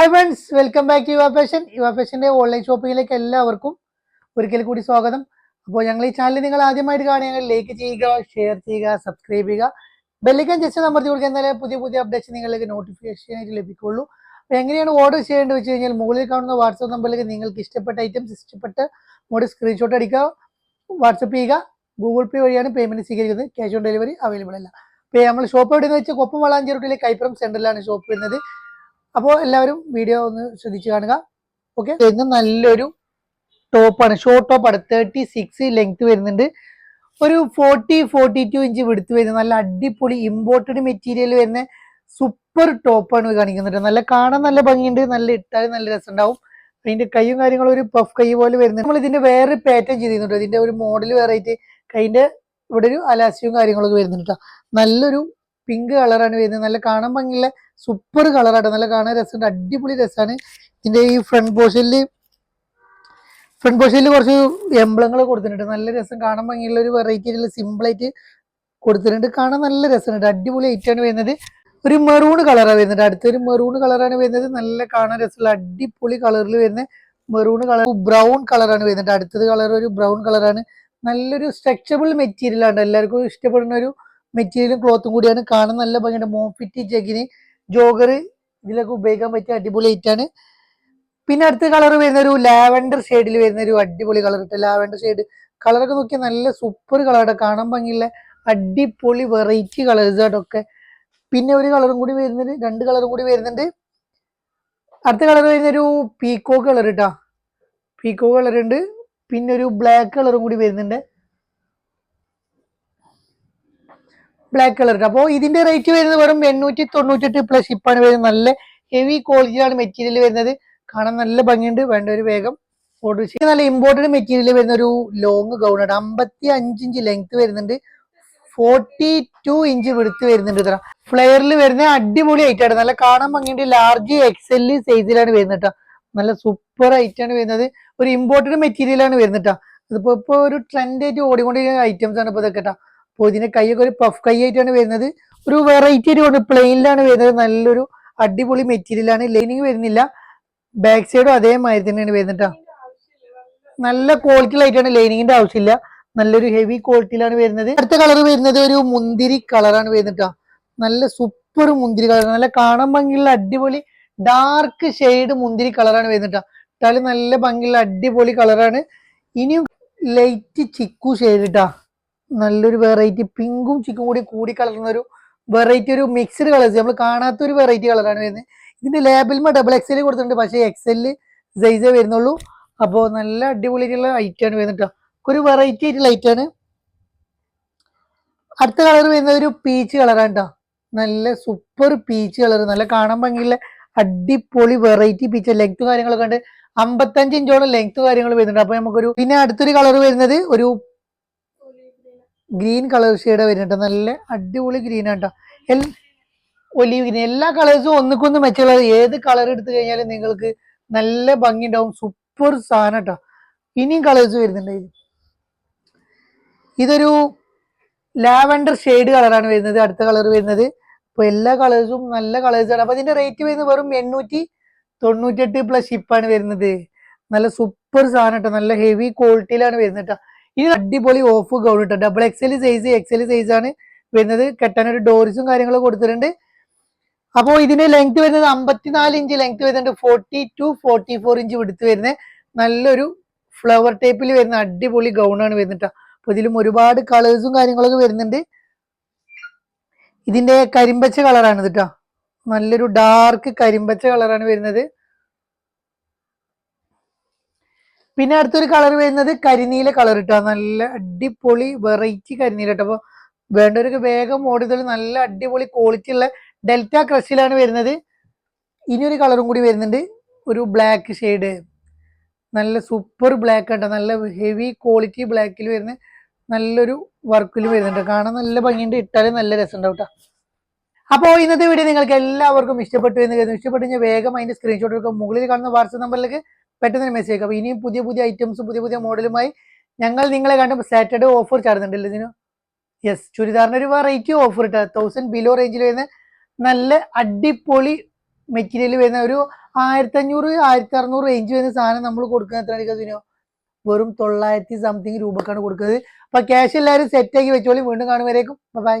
Hi friends welcome back to Yuva fashion Yuva ഫാഷന്റെ online ഷോപ്പിങ്ങിലേക്ക് എല്ലാവർക്കും ഒരിക്കൽ കൂടി സ്വാഗതം. അപ്പോൾ ഞങ്ങൾ ഈ ചാനൽ നിങ്ങൾ ആദ്യമായിട്ട് കാണുകയാണെങ്കിൽ ലൈക്ക് ചെയ്യുക ഷെയർ ചെയ്യുക സബ്സ്ക്രൈബ് ചെയ്യുക. ബെല്ലിക്കൻ ജസ്റ്റ് നമ്പർ കൊടുക്കുക എന്നാലേ പുതിയ പുതിയ അപ്ഡേറ്റ്സ് നിങ്ങൾക്ക് നോട്ടിഫിക്കേഷൻ ആയിട്ട് ലഭിക്കുള്ളൂ അപ്പോൾ എങ്ങനെയാണ് ഓർഡർ ചെയ്യേണ്ടത് വെച്ച് കഴിഞ്ഞാൽ മുകളിൽ കാണുന്ന വാട്സപ്പ് നമ്പറിലേക്ക് നിങ്ങൾക്ക് ഇഷ്ടപ്പെട്ട ഐറ്റംസ് ഇഷ്ടപ്പെട്ട മോഡ് സ്ക്രീൻഷോട്ട് അടിക്കുക വാട്സപ്പ് ചെയ്യുക ഗൂഗിൾ പേ വഴിയാണ് പേയ്മെന്റ് സ്വീകരിക്കുന്നത്. ക്യാഷ് ഓൺ ഡെലിവറി അവൈലബിൾ അല്ല. അപ്പോൾ നമ്മൾ ഷോപ്പ് എവിടെയെന്ന് വെച്ചാൽ കൊപ്പം വളാഞ്ചേരുട്ടിലെ കൈപ്പുറം സെന്ററിലാണ് ഷോപ്പ് വരുന്നത്. അപ്പോൾ എല്ലാവരും വീഡിയോ ഒന്ന് ശ്രദ്ധിച്ച് കാണുക. ഓക്കെ ഇന്ന് നല്ലൊരു ടോപ്പാണ് ഷോർട്ട് ടോപ്പാണ് തേർട്ടി സിക്സ് ലെങ്ത് വരുന്നുണ്ട്. ഒരു ഫോർട്ടി ഫോർട്ടി ടു ഇഞ്ച് വിടുത്ത് വരുന്ന. നല്ല അടിപൊളി ഇമ്പോർട്ടഡ് മെറ്റീരിയൽ വരുന്ന സൂപ്പർ ടോപ്പാണ് കാണിക്കുന്നുണ്ട് നല്ല കാണാൻ നല്ല ഭംഗിയുണ്ട്. നല്ല ഇട്ടാൽ നല്ല രസമുണ്ടാവും. അതിന്റെ കൈയും കാര്യങ്ങളും ഒരു പഫ് കൈ പോലെ വരുന്നുണ്ട്. നമ്മൾ ഇതിന്റെ വേറെ പാറ്റേൺ ചെയ്തിട്ടുണ്ട് ഇതിന്റെ ഒരു മോഡൽ വെറൈറ്റി കൈന്റെ ഇവിടെ ഒരു അലാസ്യവും കാര്യങ്ങളൊക്കെ വരുന്നുണ്ട്. നല്ലൊരു പിങ്ക് കളറാണ് വരുന്നത്. നല്ല കാണാൻ ഭംഗിയുള്ള സൂപ്പർ കളറാണ് നല്ല കാണാൻ രസമുണ്ട്. അടിപൊളി രസമാണ്. ഇതിന്റെ ഈ ഫ്രണ്ട് പോഷനിൽ ഫ്രണ്ട് പോഷനിൽ കുറച്ച് എംബ്ലങ്ങൾ കൊടുത്തിട്ടുണ്ട്. നല്ല രസം. കാണാൻ ഭംഗിയുള്ള ഒരു വെറൈറ്റി സിമ്പിൾ ആയിട്ട് കൊടുത്തിട്ടുണ്ട്. കാണാൻ നല്ല രസമുണ്ട്. അടിപൊളി ഐറ്റാണ് വരുന്നത്. ഒരു മെറൂൺ കളറാണ് വരുന്നത്. അടുത്തൊരു മെറൂൺ കളറാണ് വരുന്നത്. നല്ല കാണാൻ രസമുള്ള അടിപൊളി കളറിൽ വരുന്ന മെറൂൺ കളർ ബ്രൗൺ കളറാണ് വരുന്നത്. അടുത്തത് കളർ ഒരു ബ്രൗൺ കളറാണ് നല്ലൊരു സ്ട്രെച്ചബിൾ മെറ്റീരിയൽ ആണ്. എല്ലാവർക്കും ഇഷ്ടപ്പെടുന്ന ഒരു മെറ്റീരിയലും ക്ലോത്തും കൂടിയാണ്. കാണാൻ നല്ല ഭംഗിയുണ്ട്. മോഫിറ്റി ജഗിന് ജോഗർ ഇതിലൊക്കെ ഉപയോഗിക്കാൻ പറ്റിയ അടിപൊളി ഐറ്റാണ് പിന്നെ അടുത്ത കളർ വരുന്ന ഒരു ലാവൻഡർ ഷെയ്ഡിൽ വരുന്ന ഒരു അടിപൊളി കളർ ഇട്ട് ലാവൻഡർ ഷെയ്ഡ് കളറൊക്കെ നോക്കിയാൽ നല്ല സൂപ്പർ കളറാണ് കാണാൻ ഭംഗിയുള്ള അടിപൊളി വെറൈറ്റി കളേഴ്സ് ഒക്കെ പിന്നെ ഒരു കളറും കൂടി വരുന്നുണ്ട് രണ്ട് കളറും കൂടി വരുന്നുണ്ട്. അടുത്ത കളർ വരുന്ന ഒരു പീക്കോ കളർ ഇട്ടാ. പീക്കോ കളർ ഉണ്ട് പിന്നെ ഒരു ബ്ലാക്ക് കളറും കൂടി വരുന്നുണ്ട്. ബ്ലാക്ക് കളർ അപ്പോൾ ഇതിന്റെ റേറ്റ് വരുന്നത് വെറും എണ്ണൂറ്റി തൊണ്ണൂറ്റെട്ട് പ്ലസ് ഷിപ്പാണ് വരുന്നത്. നല്ല ഹെവി ക്വാളിറ്റിയിലാണ് മെറ്റീരിയൽ വരുന്നത്. കാണാൻ നല്ല ഭംഗിയുണ്ട്. വേണ്ട ഒരു വേഗം ഓർഡർ ചെയ്ത് നല്ല ഇമ്പോർട്ടന്റ് മെറ്റീരിയൽ വരുന്ന ഒരു ലോങ് ഗൗണാണ് അമ്പത്തി അഞ്ച് ഇഞ്ച് ലെങ്ത് വരുന്നുണ്ട്. ഫോർട്ടി ടു ഇഞ്ച് വിടുത്ത് വരുന്നുണ്ട് ഇത്ര ഫ്ലെയറിൽ വരുന്ന അടിപൊളി ഐറ്റം ആണ്. നല്ല കാണാൻ ഭംഗിയുണ്ട്. ലാർജ് എക്സൽ സൈസിലാണ് വരുന്നത് കേട്ടോ നല്ല സൂപ്പർ ഐറ്റാണ് വരുന്നത്. ഒരു ഇമ്പോർട്ടന്റ് മെറ്റീരിയലാണ് വരുന്നത് കേട്ടോ അതിപ്പോൾ ഇപ്പോൾ ഒരു ട്രെൻഡായിട്ട് ഓടിക്കൊണ്ടിരിക്കുന്ന ഐറ്റംസ് ആണ് ഇപ്പോൾ ഇതൊക്കെ ട്ടോ. അപ്പോൾ ഇതിന്റെ കൈയൊക്കെ ഒരു പഫ് കൈ ആയിട്ടാണ് വരുന്നത്. ഒരു വെറൈറ്റി ഒരു പ്ലെയിനിലാണ് വരുന്നത്. നല്ലൊരു അടിപൊളി മെറ്റീരിയലാണ് ലൈനിങ് വരുന്നില്ല. ബാക്ക് സൈഡും അതേമാതിരി തന്നെയാണ് വരുന്നത്. നല്ല ക്വാളിറ്റി ലൈറ്റാണ് ലൈനിങ്ങിന്റെ ആവശ്യമില്ല. നല്ലൊരു ഹെവി ക്വാളിറ്റിയിലാണ് വരുന്നത്. അടുത്ത കളർ വരുന്നത് ഒരു മുന്തിരി കളറാണ് വരുന്നത് നല്ല സൂപ്പർ മുന്തിരി കളർ നല്ല കാണാൻ ഭംഗിയുള്ള അടിപൊളി ഡാർക്ക് ഷെയ്ഡ് മുന്തിരി കളറാണ് വരുന്നത് ട്ടോ. ഇട്ടാൽ നല്ല ഭംഗിയുള്ള അടിപൊളി കളറാണ് ഇനിയും ലൈറ്റ് ചിക്കു ഷെയ്ഡ് ഇട്ടാ നല്ലൊരു വെറൈറ്റി പിങ്കും ചിക്കും കൂടി കൂടി കലർന്ന ഒരു വെറൈറ്റി ഒരു മിക്സ്ഡ് കളേഴ്സ് നമ്മൾ കാണാത്ത ഒരു വെറൈറ്റി കളറാണ് വരുന്നത്. ഇതിന്റെ ലേബിൽമ ഡബിൾ എക്സൽ കൊടുത്തിട്ടുണ്ട്. പക്ഷേ എക്സെൽ സൈസേ വരുന്നുള്ളൂ. അപ്പോൾ നല്ല അടിപൊളിയായിട്ടുള്ള ഐറ്റം ആണ് വരുന്നത്. ഒരു വെറൈറ്റി ആയിട്ടുള്ള ഐറ്റം ആണ്. അടുത്ത കളർ വരുന്നത് ഒരു പീച്ച് കളറാണ് കേട്ടോ നല്ല സൂപ്പർ പീച്ച് കളർ നല്ല കാണാൻ ഭംഗിയുള്ള അടിപൊളി വെറൈറ്റി പീച്ച് ലെങ്ത് കാര്യങ്ങളൊക്കെ ഉണ്ട്. അമ്പത്തഞ്ച് ഇഞ്ചോളം ലെങ്ത് കാര്യങ്ങൾ വരുന്നുണ്ട്. അപ്പൊ നമുക്കൊരു പിന്നെ അടുത്തൊരു കളർ വരുന്നത് ഒരു ഗ്രീൻ കളർ ഷെയ്ഡ് വരുന്നുണ്ട്. നല്ല അടിപൊളി ഗ്രീൻ ആണ് കേട്ടോ ഒലീവ് ഗ്രീൻ എല്ലാ കളേഴ്സും ഒന്നിക്കൊന്ന് മെച്ചുള്ള ഏത് കളർ എടുത്തു കഴിഞ്ഞാലും നിങ്ങൾക്ക് നല്ല ഭംഗി ഉണ്ടാവും സൂപ്പർ സാധനം കേട്ടോ ഇനിയും കളേഴ്സ് വരുന്നുണ്ട്. ഇത് ഇതൊരു ലാവൻഡർ ഷെയ്ഡ് കളറാണ് വരുന്നത്. അടുത്ത കളർ വരുന്നത്. അപ്പോൾ എല്ലാ കളേഴ്സും നല്ല കളേഴ്സാണ് ആണ്. അപ്പൊ ഇതിന്റെ റേറ്റ് വരുന്നത് വെറും എണ്ണൂറ്റി തൊണ്ണൂറ്റെട്ട് പ്ലസ് ഷിപ്പാണ് വരുന്നത്. നല്ല സൂപ്പർ സാധനം കേട്ടോ നല്ല ഹെവി ക്വാളിറ്റിയിലാണ് വരുന്നത് കേട്ടോ ഇത് അടിപൊളി ഓഫ് ഗൗൺ ഇട്ടോ. Double XL size XL size ആണ് വരുന്നത്. കെട്ടാൻ ഒരു ഡോറിസും കാര്യങ്ങളും കൊടുത്തിട്ടുണ്ട്. അപ്പോൾ ഇതിന്റെ ലെങ്ത് വരുന്നത് അമ്പത്തിനാല് ഇഞ്ച് ലെങ്ത് വരുന്നുണ്ട്. Forty two forty four inch വിടുത്ത് വരുന്നത്. നല്ലൊരു ഫ്ലവർ ടൈപ്പിൽ വരുന്ന അടിപൊളി ഗൗണാണ് വരുന്നത് അപ്പൊ ഇതിലും ഒരുപാട് കളേഴ്സും കാര്യങ്ങളൊക്കെ വരുന്നുണ്ട്. ഇതിന്റെ കരിമ്പച്ച കളറാണ് കേട്ടോ നല്ലൊരു ഡാർക്ക് കരിമ്പച്ച കളറാണ് വരുന്നത്. പിന്നെ അടുത്തൊരു കളർ വരുന്നത് കരിനീല കളർ ഇട്ടോ. നല്ല അടിപൊളി വെറൈറ്റി കരിനീല കേട്ടോ അപ്പൊ വേണ്ടവർക്ക് വേഗം ഓടിയതിൽ നല്ല അടിപൊളി ക്വാളിറ്റി ഉള്ള ഡെൽറ്റ ക്രഷിലാണ് വരുന്നത്. ഇനിയൊരു കളറും കൂടി വരുന്നുണ്ട്. ഒരു ബ്ലാക്ക് ഷെയ്ഡ് നല്ല സൂപ്പർ ബ്ലാക്ക് കേട്ടോ നല്ല ഹെവി ക്വാളിറ്റി ബ്ലാക്കിൽ വരുന്ന നല്ലൊരു വർക്കിൽ വരുന്നുണ്ട്. കാണാൻ നല്ല ഭംഗിയുണ്ട്. ഇട്ടാലും നല്ല രസമുണ്ടാവും കേട്ടോ അപ്പോൾ ഇന്നത്തെ വീഡിയോ നിങ്ങൾക്ക് എല്ലാവർക്കും ഇഷ്ടപ്പെട്ടു എന്ന് കരുതുന്നു. ഇഷ്ടപ്പെട്ടു കഴിഞ്ഞാൽ വേഗം അതിന്റെ സ്ക്രീൻഷോട്ട് എടുക്കുക. മുകളിൽ കാണുന്ന വാട്സപ്പ് നമ്പറിലേക്ക് പെട്ടെന്ന് മെസ്സേജ് അപ്പോൾ ഇനിയും പുതിയ പുതിയ ഐറ്റംസും പുതിയ പുതിയ മോഡലുമായി ഞങ്ങൾ നിങ്ങളെ കണ്ട് സാറ്റർഡേ ഓഫർ ചാടുന്നുണ്ടല്ലോ ഇതിന് യെസ് ചുരിദാറിന് ഒരു വെറൈറ്റി ഓഫർ ഇട്ട തൗസൻഡ് ബിലോ റേഞ്ചിൽ വരുന്ന നല്ല അടിപൊളി മെറ്റീരിയൽ വരുന്ന ഒരു ആയിരത്തി അഞ്ഞൂറ് ആയിരത്തി അറുന്നൂറ് റേഞ്ച് വരുന്ന സാധനം നമ്മൾ കൊടുക്കുന്നത് എത്ര അതിനോ വെറും തൊള്ളായിരത്തി സംതിങ് രൂപക്കാണ് കൊടുക്കുന്നത്. അപ്പൊ ക്യാഷ് എല്ലാവരും സെറ്റ് ആക്കി വെച്ചോളി. വീണ്ടും കാണുമ്പോഴേക്കും ബൈ